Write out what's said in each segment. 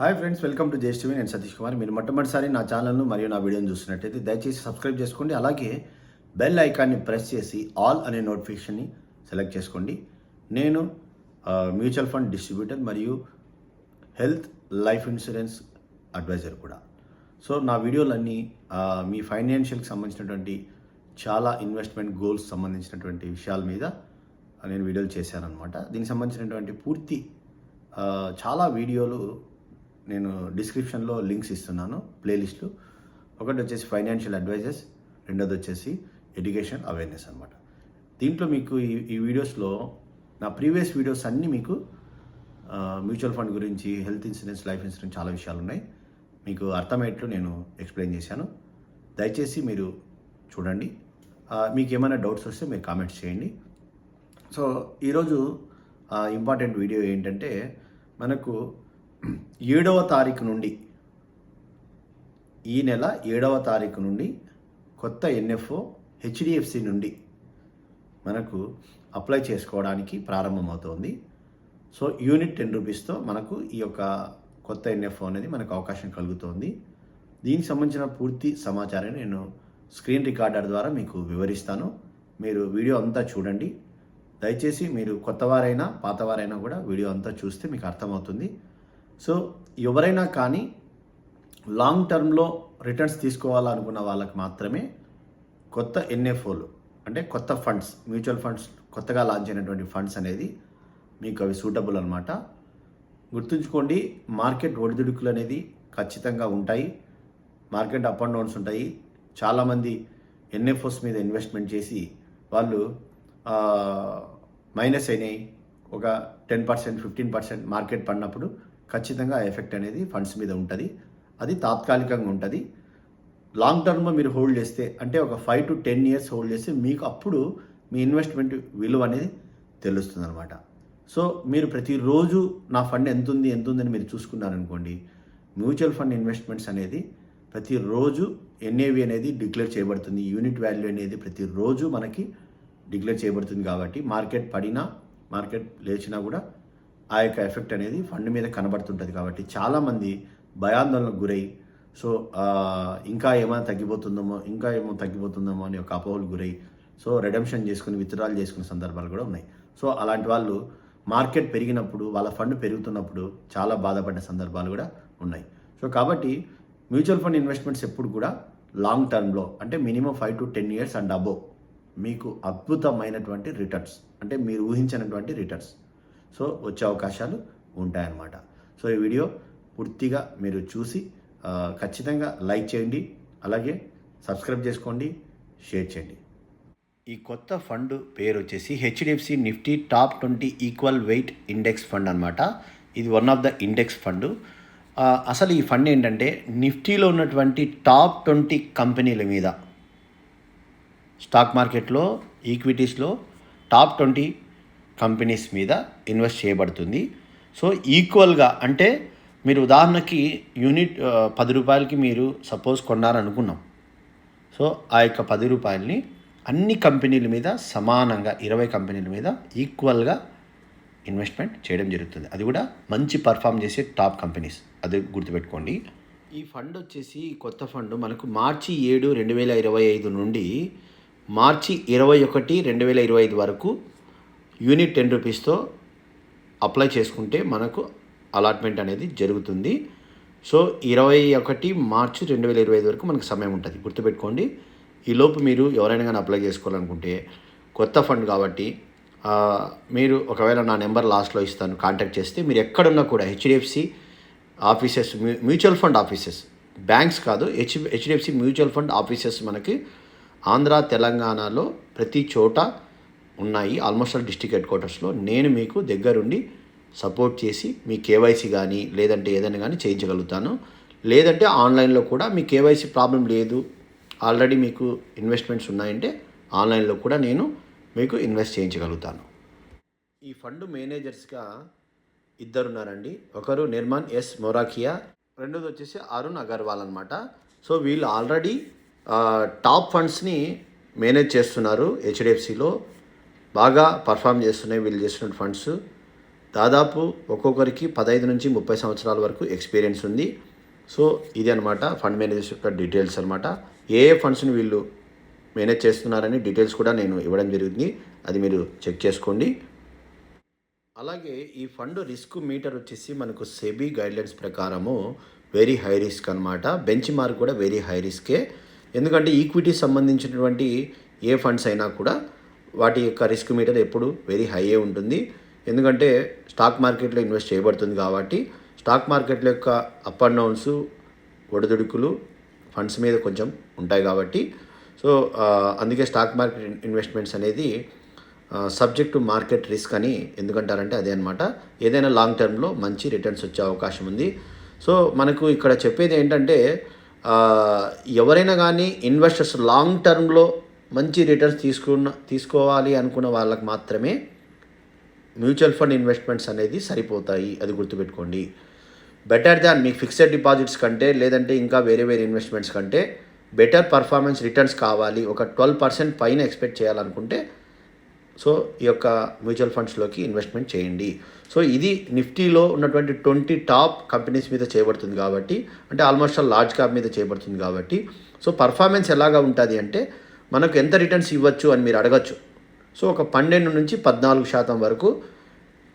Hi friends welcome to JSTV నేను సతీష్ కుమార్. మీరు మొట్టమొదటిసారి నా ఛానల్ను మరియు నా వీడియోని చూస్తున్నట్టయితే దయచేసి సబ్స్క్రైబ్ చేసుకోండి. అలాగే బెల్ ఐకాన్ని ప్రెస్ చేసి ఆల్ అనే నోటిఫికేషన్ని సెలెక్ట్ చేసుకోండి. నేను మ్యూచువల్ ఫండ్ డిస్ట్రిబ్యూటర్ మరియు హెల్త్ లైఫ్ ఇన్సూరెన్స్ అడ్వైజర్ కూడా. సో నా వీడియోలన్నీ మీ ఫైనాన్షియల్కి సంబంధించినటువంటి చాలా ఇన్వెస్ట్మెంట్ గోల్స్ సంబంధించినటువంటి విషయాల మీద నేను వీడియోలు చేశానన్నమాట. దీనికి సంబంధించినటువంటి పూర్తి చాలా వీడియోలు నేను డిస్క్రిప్షన్లో లింక్స్ ఇస్తున్నాను ప్లేలిస్ట్లు ఒకటి వచ్చేసి ఫైనాన్షియల్ అడ్వైజర్స్ రెండోది వచ్చేసి ఎడ్యుకేషన్ అవేర్నెస్ అనమాట దీంట్లో మీకు ఈ ఈ వీడియోస్లో నా ప్రీవియస్ వీడియోస్ అన్నీ మీకు మ్యూచువల్ ఫండ్ గురించి హెల్త్ ఇన్సూరెన్స్ లైఫ్ ఇన్సూరెన్స్ చాలా విషయాలు ఉన్నాయి మీకు అర్థమయ్యేట్లు నేను ఎక్స్ప్లెయిన్ చేశాను. దయచేసి మీరు చూడండి. మీకు ఏమైనా డౌట్స్ వస్తే మీరు కామెంట్స్ చేయండి. సో ఈరోజు ఇంపార్టెంట్ వీడియో ఏంటంటే మనకు ఏడవ తారీఖు నుండి ఈ నెల ఏడవ తారీఖు నుండి కొత్త ఎన్ఎఫ్ఓ హెచ్డిఎఫ్సి నుండి మనకు అప్లై చేసుకోవడానికి ప్రారంభమవుతోంది. సో యూనిట్ టెన్ రూపీస్తో మనకు ఈ యొక్క కొత్త ఎన్ఎఫ్ఓ అనేది మనకు అవకాశం కలుగుతోంది. దీనికి సంబంధించిన పూర్తి సమాచారాన్ని నేను స్క్రీన్ రికార్డర్ ద్వారా మీకు వివరిస్తాను. మీరు వీడియో అంతా చూడండి. దయచేసి మీరు కొత్తవారైనా పాతవారైనా కూడా వీడియో అంతా చూస్తే మీకు అర్థమవుతుంది. సో ఎవరైనా కానీ లాంగ్ టర్మ్లో రిటర్న్స్ తీసుకోవాలనుకున్న వాళ్ళకి మాత్రమే కొత్త ఎన్ఎఫ్ఓలు అంటే కొత్త ఫండ్స్ మ్యూచువల్ ఫండ్స్ కొత్తగా లాంచ్ అయినటువంటి ఫండ్స్ అనేది మీకు అవి సూటబుల్ అనమాట గుర్తుంచుకోండి మార్కెట్ ఒడిదుడుకులు అనేది ఖచ్చితంగా ఉంటాయి. మార్కెట్ అప్ అండ్ డౌన్స్ ఉంటాయి. చాలామంది ఎన్ఎఫ్ఓస్ మీద ఇన్వెస్ట్మెంట్ చేసి వాళ్ళు మైనస్ అయినాయి. ఒక ten percent fifteen percent market పడినప్పుడు ఖచ్చితంగా ఎఫెక్ట్ అనేది ఫండ్స్ మీద ఉంటుంది. అది తాత్కాలికంగా ఉంటుంది. లాంగ్ టర్మ్లో మీరు హోల్డ్ చేస్తే అంటే ఒక five to ten years hold చేస్తే మీకు అప్పుడు మీ ఇన్వెస్ట్మెంట్ విలువ అనేది తెలుస్తుంది అనమాట సో మీరు ప్రతిరోజు నా ఫండ్ ఎంత ఉంది ఎంత ఉందని మీరు చూసుకున్నారనుకోండి మ్యూచువల్ ఫండ్ ఇన్వెస్ట్మెంట్స్ అనేది ప్రతిరోజు ఎన్ఏవి అనేది డిక్లేర్ చేయబడుతుంది. యూనిట్ వాల్యూ అనేది ప్రతిరోజు మనకి డిక్లేర్ చేయబడుతుంది కాబట్టి మార్కెట్ పడినా మార్కెట్ లేచినా కూడా ఆ యొక్క ఎఫెక్ట్ అనేది ఫండ్ మీద కనబడుతుంటుంది కాబట్టి చాలామంది భయాందోళనకు గురై సో ఇంకా ఏమైనా తగ్గిపోతుందేమో ఇంకా ఏమో తగ్గిపోతుందేమో అని ఒక అపోహలు గురై సో రెడమ్షన్ చేసుకుని విత్డ్రాల్ చేసుకునే సందర్భాలు కూడా ఉన్నాయి. సో అలాంటి వాళ్ళు మార్కెట్ పెరిగినప్పుడు వాళ్ళ ఫండ్ పెరుగుతున్నప్పుడు చాలా బాధపడిన సందర్భాలు కూడా ఉన్నాయి. సో కాబట్టి మ్యూచువల్ ఫండ్ ఇన్వెస్ట్మెంట్స్ ఎప్పుడు కూడా లాంగ్ టర్మ్లో అంటే minimum five to ten years and above మీకు అద్భుతమైనటువంటి రిటర్న్స్ అంటే మీరు ఊహించినటువంటి రిటర్న్స్. సో వచ్చే అవకాశాలు ఉంటాయన్నమాట. సో ఈ వీడియో పూర్తిగా మీరు చూసి ఖచ్చితంగా లైక్ చేయండి అలాగే సబ్స్క్రైబ్ చేసుకోండి షేర్ చేయండి. ఈ కొత్త ఫండ్ పేరు వచ్చేసి HDFC Nifty top twenty equal weight index fund అనమాట ఇది one of the index fund. అసలు ఈ ఫండ్ ఏంటంటే నిఫ్టీలో ఉన్నటువంటి టాప్ ట్వంటీ కంపెనీల మీద స్టాక్ మార్కెట్లో ఈక్విటీస్లో టాప్ ట్వంటీ కంపెనీస్ మీద ఇన్వెస్ట్ చేయబడుతుంది. సో ఈక్వల్గా అంటే మీరు ఉదాహరణకి యూనిట్ పది రూపాయలకి మీరు సపోజ్ కొన్నారనుకున్నాం. సో ఆ యొక్క పది రూపాయలని అన్ని కంపెనీల మీద సమానంగా ఇరవై కంపెనీల మీద ఈక్వల్గా ఇన్వెస్ట్మెంట్ చేయడం జరుగుతుంది. అది కూడా మంచి పర్ఫామ్ చేసే టాప్ కంపెనీస్. అది గుర్తుపెట్టుకోండి. ఈ ఫండ్ వచ్చేసి కొత్త ఫండ్. మనకు మార్చి ఏడు రెండు వేల ఇరవై ఐదు నుండి మార్చి ఇరవై ఒకటి రెండు వేల ఇరవై ఐదు వరకు యూనిట్ టెన్ రూపీస్తో అప్లై చేసుకుంటే మనకు అలాట్మెంట్ అనేది జరుగుతుంది. సో ఇరవై ఒకటి మార్చి రెండు వేల ఇరవై ఐదు వరకు మనకు సమయం ఉంటుంది. గుర్తుపెట్టుకోండి. ఈ లోపు మీరు ఎవరైనా కానీ అప్లై చేసుకోవాలనుకుంటే కొత్త ఫండ్ కాబట్టి మీరు ఒకవేళ నా నెంబర్ లాస్ట్లో ఇస్తాను కాంటాక్ట్ చేస్తే మీరు ఎక్కడున్నా కూడా HDFC offices mutual fund offices banks కాదు H HDFC mutual fund offices మనకి ఆంధ్ర తెలంగాణలో ప్రతి చోట ఉన్నాయి. ఆల్మోస్ట్ ఆల్ డిస్టిక్ హెడ్ క్వార్టర్స్లో నేను మీకు దగ్గరుండి సపోర్ట్ చేసి మీ కేవైసీ కానీ లేదంటే ఏదైనా కానీ చేయించగలుగుతాను. లేదంటే ఆన్లైన్లో కూడా మీ కేవైసీ ప్రాబ్లం లేదు. ఆల్రెడీ మీకు ఇన్వెస్ట్మెంట్స్ ఉన్నాయంటే ఆన్లైన్లో కూడా నేను మీకు ఇన్వెస్ట్ చేయించగలుగుతాను. ఈ ఫండ్ మేనేజర్స్గా ఇద్దరు ఉన్నారండి ఒకరు నిర్మాన్ ఎస్ మొరాకియా రెండోది వచ్చేసి అరుణ్ అగర్వాల్ అనమాట సో వీళ్ళు ఆల్రెడీ టాప్ ఫండ్స్ని మేనేజ్ చేస్తున్నారు. హెచ్డిఎఫ్సిలో బాగా పర్ఫామ్ చేస్తున్నాయి వీళ్ళు చేస్తున్న ఫండ్స్ దాదాపు ఒక్కొక్కరికి పదహైదు నుంచి ముప్పై సంవత్సరాల వరకు ఎక్స్పీరియన్స్ ఉంది. సో ఇది అనమాట ఫండ్ మేనేజర్స్ యొక్క డీటెయిల్స్ అనమాట ఏ ఏ ఫండ్స్ని వీళ్ళు మేనేజ్ చేస్తున్నారని డీటెయిల్స్ కూడా నేను ఇవ్వడం జరుగుతుంది అది మీరు చెక్ చేసుకోండి. అలాగే ఈ ఫండ్ రిస్క్ మీటర్ వచ్చేసి మనకు సెబీ గైడ్లైన్స్ ప్రకారము వెరీ హై రిస్క్ అనమాట బెంచ్ మార్క్ కూడా వెరీ హై రిస్కే ఎందుకంటే ఈక్విటీ సంబంధించినటువంటి ఏ ఫండ్స్ అయినా కూడా వాటి యొక్క రిస్క్ మీటర్ ఎప్పుడు వెరీ హైయే ఉంటుంది. ఎందుకంటే స్టాక్ మార్కెట్లో ఇన్వెస్ట్ చేయబడుతుంది కాబట్టి స్టాక్ మార్కెట్ల యొక్క అప్ అండ్ డౌన్స్ ఒడిదుడుకులు ఫండ్స్ మీద కొంచెం ఉంటాయి కాబట్టి. సో అందుకే స్టాక్ మార్కెట్ ఇన్వెస్ట్మెంట్స్ అనేది సబ్జెక్ట్ టు మార్కెట్ రిస్క్ అని ఎందుకంటారంటే అదే అనమాట ఏదైనా లాంగ్ టర్మ్లో మంచి రిటర్న్స్ వచ్చే అవకాశం ఉంది. సో మనకు ఇక్కడ చెప్పేది ఏంటంటే ఎవరైనా కానీ ఇన్వెస్టర్స్ లాంగ్ టర్మ్లో మంచి రిటర్న్స్ తీసుకున్న తీసుకోవాలి అనుకున్న వాళ్ళకి మాత్రమే మ్యూచువల్ ఫండ్ ఇన్వెస్ట్మెంట్స్ అనేది సరిపోతాయి. అది గుర్తుపెట్టుకోండి. బెటర్ దాన్ మీకు ఫిక్స్డ్ డిపాజిట్స్ కంటే లేదంటే ఇంకా వేరే వేరే ఇన్వెస్ట్మెంట్స్ కంటే బెటర్ పర్ఫార్మెన్స్ రిటర్న్స్ కావాలి. ఒక ట్వెల్వ్ పర్సెంట్ పైన ఎక్స్పెక్ట్ చేయాలనుకుంటే సో ఈ యొక్క మ్యూచువల్ ఫండ్స్లోకి ఇన్వెస్ట్మెంట్ చేయండి. సో ఇది నిఫ్టీలో ఉన్నటువంటి ట్వంటీ టాప్ కంపెనీస్ మీద చేయబడుతుంది కాబట్టి అంటే ఆల్మోస్ట్ ఆల్ లార్జ్ క్యాప్ మీద చేయబడుతుంది కాబట్టి సో పర్ఫార్మెన్స్ ఎలాగా ఉంటుంది అంటే మనకు ఎంత రిటర్న్స్ ఇవ్వచ్చు అని మీరు అడగచ్చు. సో ఒక పన్నెండు నుంచి పద్నాలుగు శాతం వరకు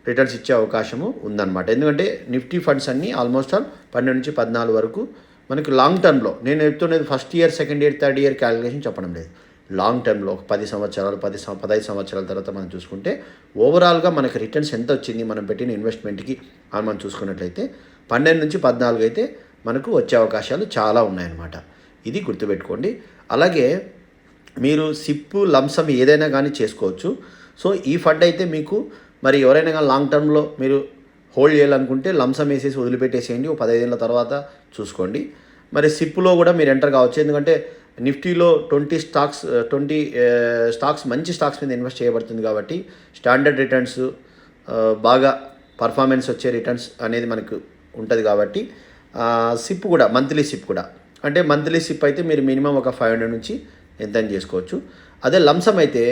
రిటర్న్స్ ఇచ్చే అవకాశము ఉందన్నమాట. ఎందుకంటే నిఫ్టీ ఫండ్స్ అన్నీ ఆల్మోస్ట్ ఆల్ పన్నెండు నుంచి పద్నాలుగు వరకు మనకి లాంగ్ టర్మ్లో నేను చెప్తున్నది first year second year third year calculation చెప్పడం లేదు. లాంగ్ టర్మ్లో ఒక పది సంవత్సరాలు పది పదహైదు సంవత్సరాల తర్వాత మనం చూసుకుంటే ఓవరాల్గా మనకి రిటర్న్స్ ఎంత వచ్చింది మనం పెట్టిన ఇన్వెస్ట్మెంట్కి అని మనం చూసుకున్నట్లయితే పన్నెండు నుంచి పద్నాలుగు అయితే మనకు వచ్చే అవకాశాలు చాలా ఉన్నాయన్నమాట. ఇది గుర్తుపెట్టుకోండి. అలాగే మీరు సిప్ లంసమ్ ఏదైనా కానీ చేసుకోవచ్చు. సో ఈ ఫండ్ అయితే మీకు మరి ఎవరైనా కానీ లాంగ్ టర్మ్లో మీరు హోల్డ్ చేయాలనుకుంటే లంసమ్ వేసేసి వదిలిపెట్టేసేయండి. ఒక పదహైదేళ్ళ తర్వాత చూసుకోండి. మరి సిప్లో కూడా మీరు ఎంటర్ కావచ్చు. ఎందుకంటే నిఫ్టీలో ట్వంటీ స్టాక్స్ ట్వంటీ స్టాక్స్ మంచి స్టాక్స్ మీద ఇన్వెస్ట్ చేయబడుతుంది కాబట్టి స్టాండర్డ్ రిటర్న్స్ బాగా పర్ఫార్మెన్స్ వచ్చే రిటర్న్స్ అనేది మనకు ఉంటుంది కాబట్టి సిప్ కూడా మంత్లీ సిప్ కూడా. అంటే మంత్లీ సిప్ అయితే మీరు మినిమం ఒక ఫైవ్ హండ్రెడ్ నుంచి ఎంతైనా చేసుకోవచ్చు. అదే లంసమ్ అయితే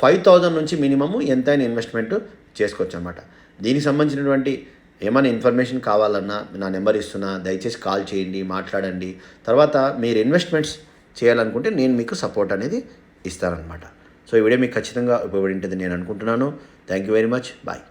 ఫైవ్ థౌజండ్ నుంచి మినిమము ఎంతైనా ఇన్వెస్ట్మెంట్ చేసుకోవచ్చు అనమాట దీనికి సంబంధించినటువంటి ఏమైనా ఇన్ఫర్మేషన్ కావాలన్నా నా నెంబర్ ఇస్తున్నా దయచేసి కాల్ చేయండి మాట్లాడండి. తర్వాత మీరు ఇన్వెస్ట్మెంట్స్ చేయాలనుకుంటే నేను మీకు సపోర్ట్ అనేది ఇస్తానన్నమాట. సో ఈ వీడియో మీకు ఖచ్చితంగా ఉపయోగపడింటుంది నేను అనుకుంటున్నాను. Thank you very much bye